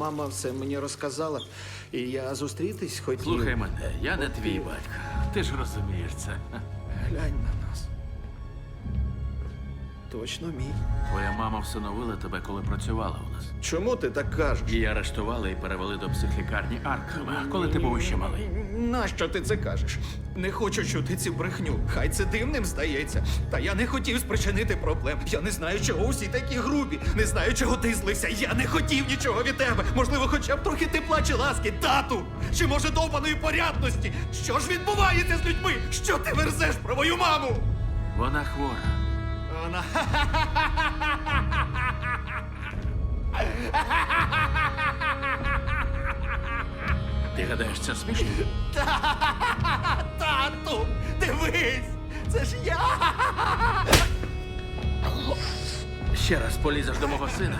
Мама все мені розказала, і я зустрітись хотів. Слухай мене, я не твій батько. Ти ж розумієш це. Глянь. Точно мій. Твоя мама всиновила тебе, коли працювала у нас. Чому ти так кажеш? Її арештували і перевели до психлікарні Аркхема, коли ти був ще малий. Нащо ти це кажеш? Не хочу чути цю брехню. Хай це дивним здається. Та я не хотів спричинити проблем. Я не знаю, чого усі такі грубі. Не знаю, чого ти злився. Я не хотів нічого від тебе. Можливо, хоча б трохи тепла чи ласки, тату. Чи може довбаної порядності? Що ж відбувається з людьми? Що ти верзеш про мою маму? Вона хвора. Вона Ти гадаєш, це смішно? тату! Дивись! Це ж я! Ще раз полізеш до мого сина.